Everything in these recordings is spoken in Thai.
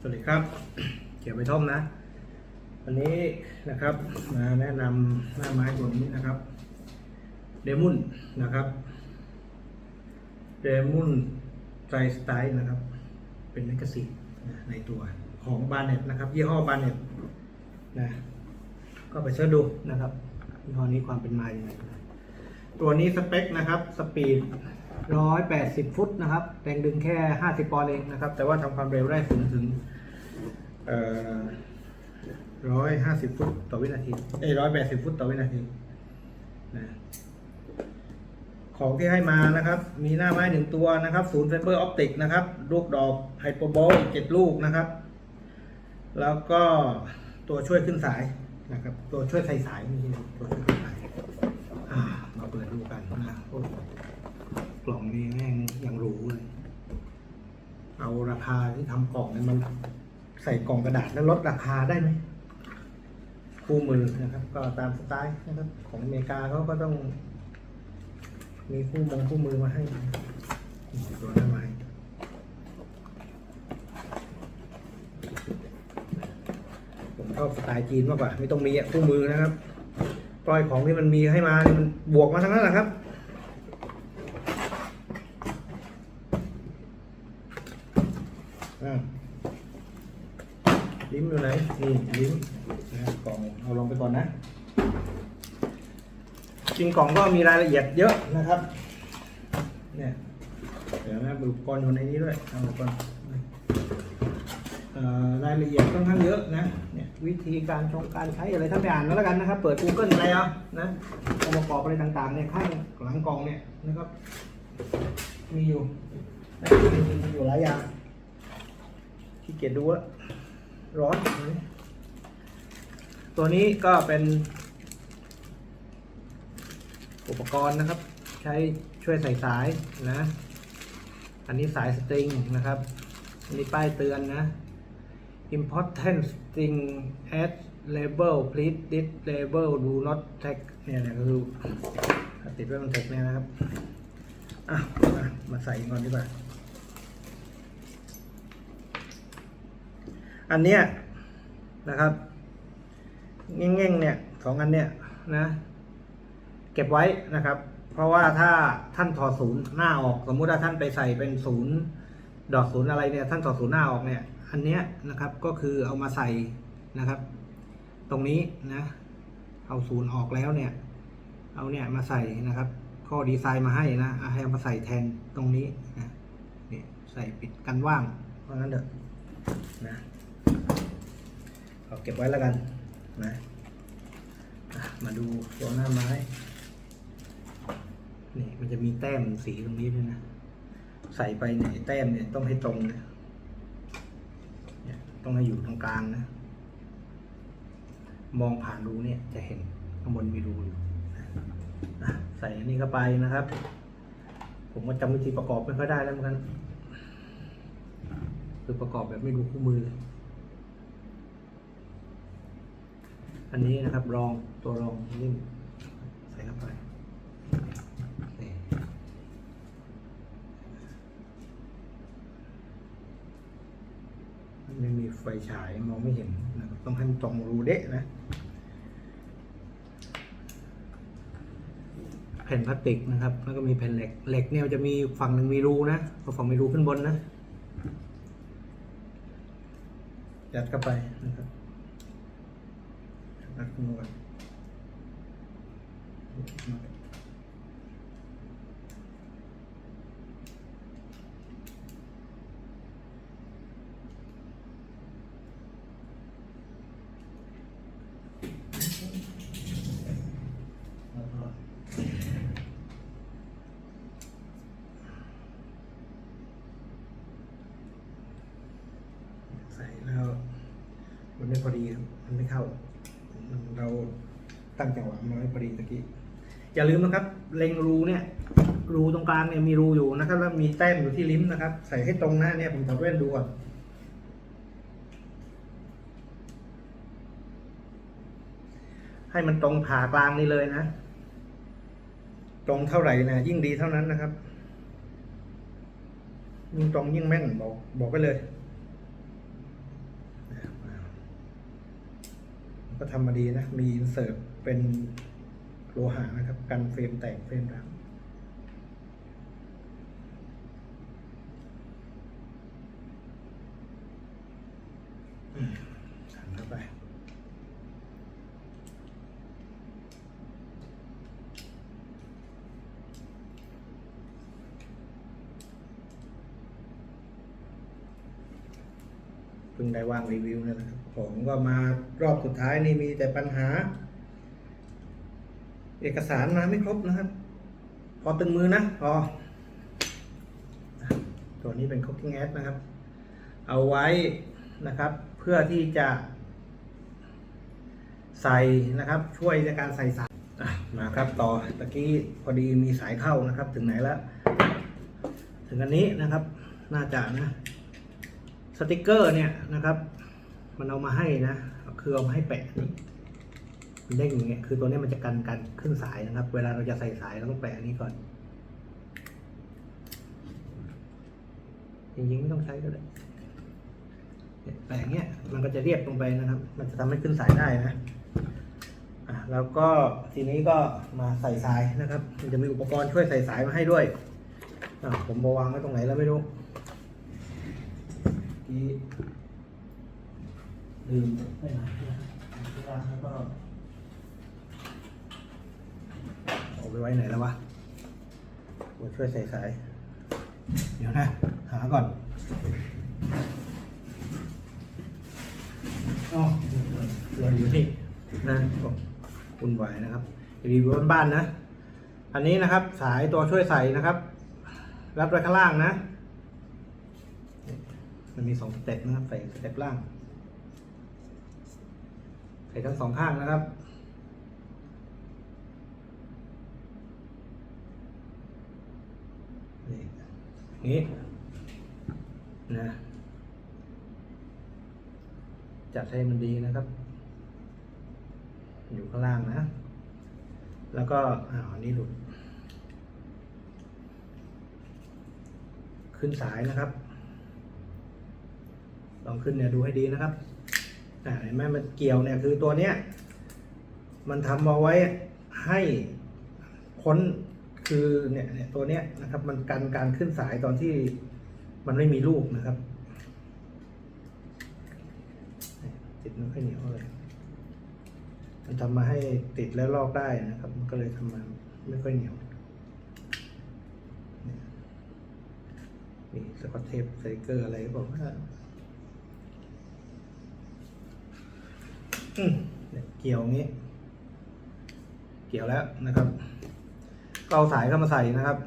สวัสดีครับ เขียวไปท่อมนะ วันนี้นะครับมาแนะนำหน้าไม้ตัวนี้นะครับ เดมุนนะครับ เดมุนไตรสไตล์นะครับ เป็นลิขสิทธิ์นในตัวของบานเน็ตนะครับ ยี่ห้อบานเน็ตนะก็ไปเสิร์ชดูนะครับยี่ห้อนี้ความเป็นมาอย่างไรตัวนี้สเปคนะครับ สปีด 180ฟุตนะครับ แรงดึงแค่50ปอนด์เองนะครับ แต่ว่าทำความเร็วได้สูงถึงเอ่อ150ฟุตต่อวินาทีเอ้ย180ฟุตต่อวินาทีนะของที่ให้มานะครับ มีหน้าไม้หนึ่งตัวนะครับ ศูนย์ไฟเบอร์ออปติกนะครับ ลูกดอกไฮโปโบลเจ็ดลูกนะครับ แล้วก็ตัวช่วยขึ้นสายนะครับ ตัวช่วยใส่สายนี่ตัวช่วยขึ้นสาย มาเปิดดูกันนะ ล่องนี้แม่งยังหรูเลย เอาราคาที่ทำกล่องเนี่ยมันใส่กล่องกระดาษแล้วลดราคาได้ไหมคู่มือนะครับ ก็ตามสไตล์นะครับ ของอเมริกาเขาก็ต้อง มีคู่มงคู่มือมาให้ตัวหน้าไม้ผมชอบสไตล์จีนมากกว่า ไม่ต้องมีคู่มือนะครับปล่อยของที่มันมีให้มาเนี่ยมันบวกมาทั้งนั้นแหละครับ อะ ลิ้มอยู่ไหนนี่ลิ้มนะกล่องเอาลงไปก่อนนะ จริงกล่องก็มีรายละเอียดเยอะนะครับ เนี่ยเดี๋ยวนะอุปกรณ์อยู่ในนี้ด้วยเอาอุปกรณ์เอ่อรายละเอียดค่อนข้างเยอะนะเนี่ยวิธีการชงการใช้อะไรถ้าไปอ่านแล้วกันนะครับ เปิด Google อะไรเอานะองค์ประกอบอะไรต่างๆเนี่ยข้างหลังกล่องเนี่ยนะครับ มีอยู่มีอยู่หลายอย่าง ขี้เกียจดูละร้อน ตัวนี้ก็เป็น อุปกรณ์นะครับ ใช้ช่วยใส่สายนะ อันนี้สายสตริงนะครับอันนี้ป้ายเตือนนะ important string add label please this label do not tag เนี่ยนี่ยก็คือติดไว้บนแท็กเนี่ยนะครับ อะ มามาใส่ก่อนดีกว่า อันเนี้ยนะครับเง่งๆเนี่ยสองอันเนี้ยนะ เก็บไว้นะครับ เพราะว่าถ้าท่านถอดศูนย์หน้าออก สมมุติว่าท่านไปใส่เป็นศูนย์ดอกศูนย์อะไรเนี่ยท่านถอดศูนย์หน้าออกเนี่ยอันเนี้ยนะครับก็คือเอามาใส่นะครับ ตรงนี้นะเอาศูนย์ออกแล้วเนี่ย เอาเนี่ยมาใส่นะครับข้อดีไซน์มาให้นะให้เอามาใส่แทนตรงนี้นะนี่ใส่ปิดกันว่างเพราะงั้นเถอะนะ เอาเก็บไว้แล้วกันนะมาดูตัวหน้าไม้ นี่มันจะมีแต้มสีตรงนี้ด้วยนะ ใส่ไปเนี่ยแต้มเนี่ยต้องให้ตรงนะต้องให้อยู่ตรงกลางนะ มองผ่านรูเนี่ยจะเห็นข้างบนมีรูอยู่ใส่อันนี้เข้าไปนะครับ ผมก็จำวิธีประกอบไม่ค่อยได้แล้วเหมือนกัน คือประกอบแบบไม่ดูคู่มือเลย อันนี้นะครับรองตัวรองนิ่มใส่เข้าไปไม่มีไฟฉายมองไม่เห็นนะครับต้องให้มันตรงรูเดะนะ แผ่นพลาสติกนะครับ แล้วก็มีแผ่นเหล็กเหล็กเนี่ยจะมีฝั่งหนึ่งมีรูนะฝั่งมีรูขึ้นบนนะยัดเข้าไปนะครับ ยัด พอดีตะกี้อย่าลืมนะครับ เล็งรูเนี่ย รูตรงกลางเนี่ยมีรูอยู่นะครับ แล้วมีแต้มอยู่ที่ลิ้มนะครับ ใส่ให้ตรงหน้าเนี่ยผมถอดแว่นดูก่อนให้มันตรงผ่ากลางนี่เลยนะ ตรงเท่าไหร่นะยิ่งดีเท่านั้นนะครับ ยิ่งตรงยิ่งแม่นบอกบอกไปเลยก็ทำมาดีนะ มีอินเสิร์ตเป็น โลหะนะครับ กันเฟรมแตกเฟรมร้าวอืมสั่งเข้าไปเพิ่งได้วางรีวิวนยนะครับ ผมก็มารอบสุดท้ายนี่มีแต่ปัญหา เอกสารมาไม่ครบนะครับ พอตึงมือนะพอตัวนี้เป็น cooking ads นะครับ เอาไว้นะครับ เพื่อที่จะ ใส่นะครับ ช่วยในการใส่สายอะมาครับ ต่อตะกี้พอดีมีสายเข้านะครับ ถึงไหนแล้ว ถึงอันนี้นะครับ น่าจะนะ สติกเกอร์เนี่ยนะครับ มันเอามาให้นะ คือเอามาให้แปะนี่ มันได้อย่างเงี้ยคือตัวนี้มันจะกันการขึ้นสายนะครับ เวลาเราจะใส่สายเราต้องแปะอันนี้ก่อน จริงๆไม่ต้องใช้ก็ได้เนี่ยแปะอย่างเงี้ยมันก็จะเรียบลงไปนะครับ มันจะทำให้ขึ้นสายได้นะอะแล้วก็ทีนี้ก็มาใส่สายนะครับ มันจะมีอุปกรณ์ช่วยใส่สายมาให้ด้วยอะผมมาวางไว้ตรงไหนแล้วไม่รู้ลืมไปไหนนะครับที่ร้านแล้วก็ เอาไปไว้ไหนแล้ววะมาช่วยใส่สาย เดี๋ยวนะ หาก่อนอ๋อเรืออยู่นี่นะก็คุณไหวนะครับรีวิวบ้านๆนะ อันนี้นะครับ สายตัวช่วยใส่นะครับ รับไว้ข้างล่างนะ มันมีสองสเต็ปนะครับ ใส่สเต็ปล่าง ใส่ทั้งสองข้างนะครับ นี่ นี้นะ จัดให้มันดีนะครับ อยู่ข้างล่างนะ แล้วก็อ่าอันนี้หลุด ขึ้นสายนะครับ ลองขึ้นเนี่ยดูให้ดีนะครับอ่าเห็นไหมมันเกี่ยวเนี่ยคือตัวเนี้ย มันทำเอาไว้ให้พ้น คือเนี่ยเนี่ยตัวเนี้ยนะครับ มันกันการขึ้นสายตอนที่มันไม่มีลูกนะครับติดไม่ค่อยเหนียวเลยมันทำมาให้ติดแล้วลอกได้นะครับ มันก็เลยทำมาไม่ค่อยเหนียวนี่ยมีสกอตเทปสติกเกอร์อะไรก็บอกว่าเนี่ยเกี่ยวอย่างนี้ เกี่ยวแล้วนะครับ ก็เอาสายเข้ามาใส่นะครับ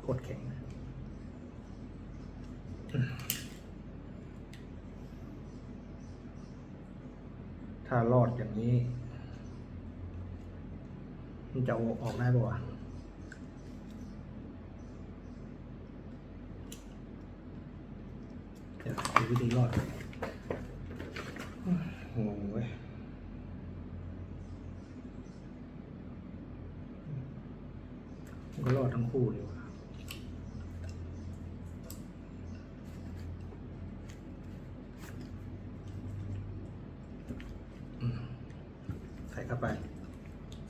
โคตรแข็ง ถ้ารอดอย่างนี้ มันจะอออกได้ปะวะเดี๋ยวดูวิธีรอด งงเว้ยมันก็รอดทั้งคู่เลยว่ะใส่เข้าไป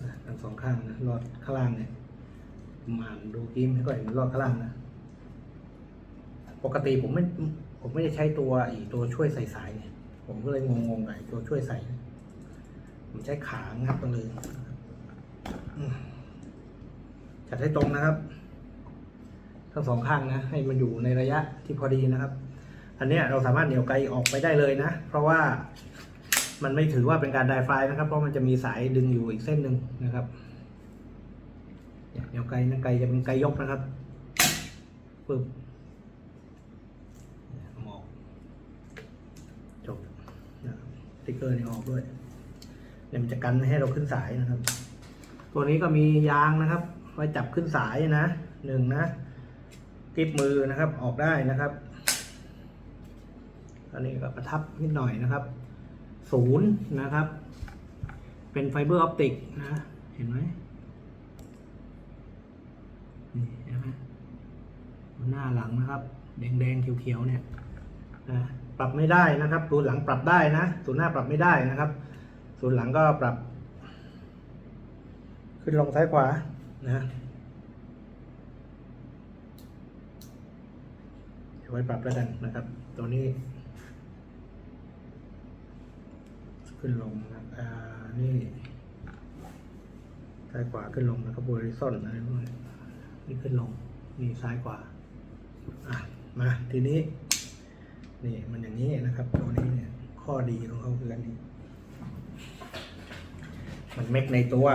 นะทั้งสองข้างนะรอดข้างล่างเนี่ยมานดูกิมให้ก่อนรอดข้างล่างนะ ปกติผมไม่ ผมไม่ได้ใช้ตัวอีตัวช่วยใส่สายเนี่ย ผมก็เลยงงๆกับไอ้ตัวช่วยใส่ ผมใช้ขางับมันเลยจัดให้ตรงนะครับ ทั้งสองข้างนะ ให้มันอยู่ในระยะที่พอดีนะครับ อันนี้เราสามารถเหนี่ยวไกลออกไปได้เลยนะ เพราะว่ามันไม่ถือว่าเป็นการไดฟายนะครับ เพราะมันจะมีสายดึงอยู่อีกเส้นหนึ่งนะครับเนี่ยเหนี่ยวไกลนะไกลจะเป็นไกลยกนะครับปึ๊บ เอาออกจบนะครับส ติ๊กเกอร์นี่ออกด้วยเนี่ยมันจะกันไม่ให้เราขึ้นสายนะครับ ตัวนี้ก็มียางนะครับ ไว้จับขึ้นสายนะหนึ่งนะกริปมือนะครับออกได้นะครับอันนี้ก็ประทับนิดหน่อยนะครับศูนย์นะครับ เป็นไฟเบอร์ออปติกนะ เห็นไหมนี่เห็นไหมหน้าหลังนะครับ แดงๆเขียวๆเนี่ยนะ ปรับไม่ได้นะครับศูนย์หลังปรับได้นะศูนย์หน้าปรับไม่ได้นะครับศูนย์หลังก็ปรับ ขึ้นลงซ้ายขวานะเอาไว้ปรับแล้วกันนะครับ ตัวนี้ ขึ้นลงนะอ่านี่ซ้ายขวาขึ้นลงนะครับบริซอนอะไรพวกนี้นี่ขึ้นลงนี่ซ้ายขวาอะมาทีนี้ นี่มันอย่างนี้นะครับ ตัวนี้เนี่ยข้อดีของเขาคืออันนี้ มันเม็กในตัว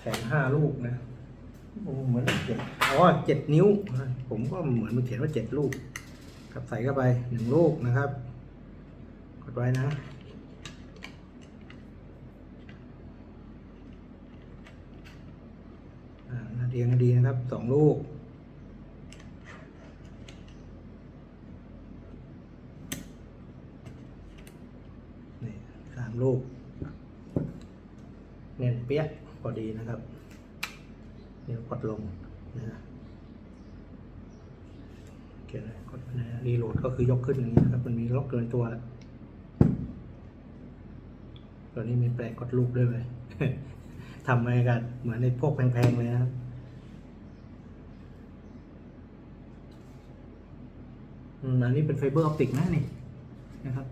แข่งห้าลูกนะโอ้เหมือนเจ็ดอ๋อเจ็ดนิ้ว ผมก็เหมือนมันเขียนว่าเจ็ดลูก ครับใส่เข้าไปหนึ่งลูกนะครับ กดไว้นะ อ่านา เรียงดีนะครับสองลูก นี่สามลูก เน่นเปี้ยะพอดีนะครับ เดี๋ยวกดลงนะโอเคนะกดนะรีโหลดก็คือยกขึ้นอย่างนี้นะครับ มันมีล็อกเกินตัวแล้วตัวนี้มีแปลกกดลูกด้วยไหมทำอะไว้กัน เหมือนในพวกแพงๆเลยนะครับ อันนี้เป็นไฟเบอร์ออปติกนะนี่นะครับ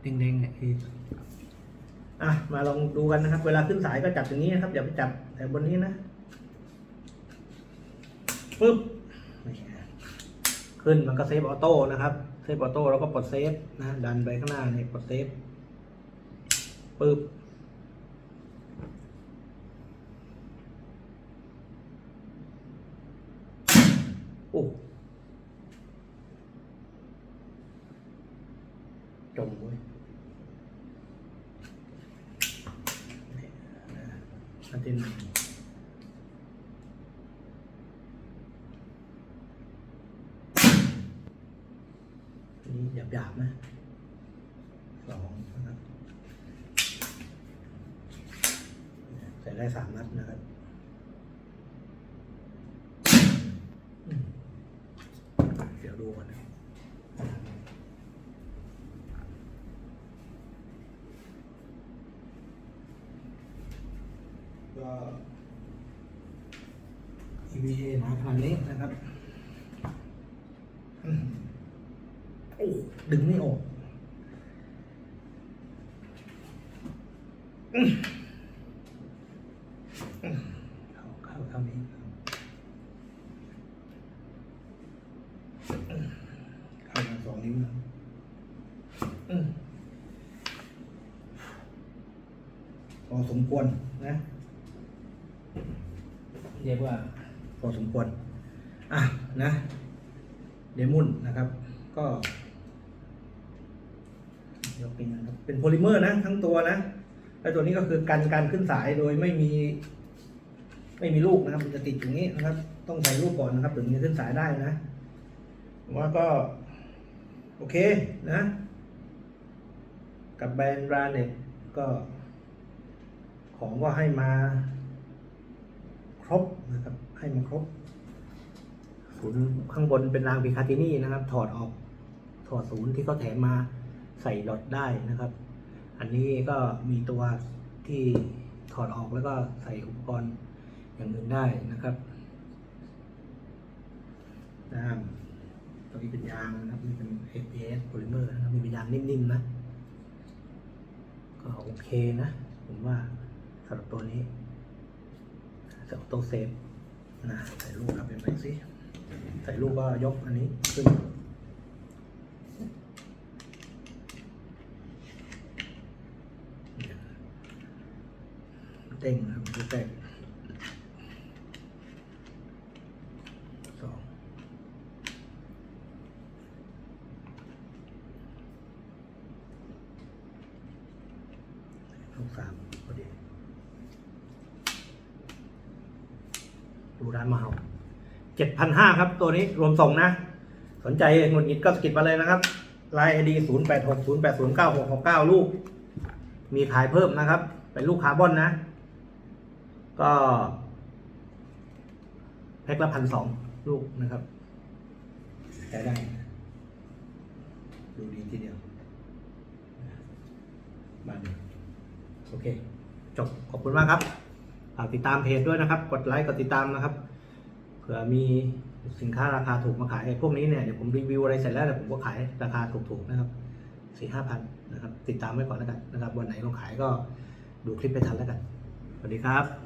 เด้งๆเนี่ยคืออะมาลองดูกันนะครับ เวลาขึ้นสายก็จับอย่างนี้นะครับอย่าไปจับแต่บนนี้นะปึ๊บขึ้นมันก็เซฟออโต้นะครับเซฟออโต้แล้วก็ปลดเซฟนะดันไปข้างหน้าเนี่ยปลดเซฟปึ๊บ โอ้ จมเว้ยนี่นะอันที่หนึ่งอันนี้หยาบนะสองนะครับใส่ได้สามนัดนะครับเดี๋ยวดูก่อนนะ ก็ EVA หนาขนาดนี้นะครับ โอ้ดึงไม่ออกเข้าเข้าเข้านี้เข้ามาสองนิ้วนะพอสมควรนะ เรียกว่าพอสมควร อะนะเดมุนนะครับ ก็ยกเป็นนะครับเป็นโพลิเมอร์นะทั้งตัวนะแล้วตัวนี้ก็คือกันการขึ้นสายโดยไม่มี ไม่มีลูกนะครับ มันจะติดอย่างนี้นะครับ ต้องใส่ลูกก่อนนะครับ ถึงจะขึ้นสายได้นะว่าก็ โอเคนะ กับแบรนด์ราเน็ตก็ของก็ให้มา ครบนะครับ ให้มันครบศูนย์ข้างบนเป็นรางพิคาตินี่นะครับ ถอดออกถอดศูนย์ที่เขาแถมมาใส่ดอทได้นะครับ อันนี้ก็มีตัวที่ถอดออกแล้วก็ใส่อุปกรณ์อย่างอื่นได้นะครับด้ามตัวนี้เป็นยางนะครับนี่เป็น ABS polymer นะครับมีเป็นยางนิ่มๆนะ ก็โอเคนะ ผมว่าสำหรับตัวนี้ จะออโต้เซฟนะใส่ลูกครับเป็นไปสิใส่ลูกก็ยกอันนี้ขึ้นเต้งนะครับดูเต้งสองลูกสามพอดี ดู ร้านมาเฮาเจ็ดพันห้าครับ ตัวนี้รวมส่งนะ สนใจหงุดหงิดก็สกิดมาเลยนะครับลน์ไอดีศูนย์แปดหกศูนย์แปดศูนย์เก้าหกหกเก้าลูก มีขายเพิ่มนะครับ เป็นลูกคาร์บอนนะ ก็แพ็คละพันสองลูกนะครับใช้ได้ ดูดีทีเดียว มาดูโอเค จบ ขอบคุณมากครับ ฝากติดตามเพจด้วยนะครับ กดไลค์ กดติดตามนะครับ ผื่อมีสินค้าราคาถูกมาขายไอ้พวกนี้เนี่ยเดี๋ยวผมรีวิวอะไรเสร็จแล้วเดี๋ยวผมก็ขายราคาถูกๆนะครับสี่ห้าพันนะครับ ติดตามไว้ก่อนแล้วกันนะครับ วันไหนลงขายก็ดูคลิปไปทันแล้วกัน สวัสดีครับ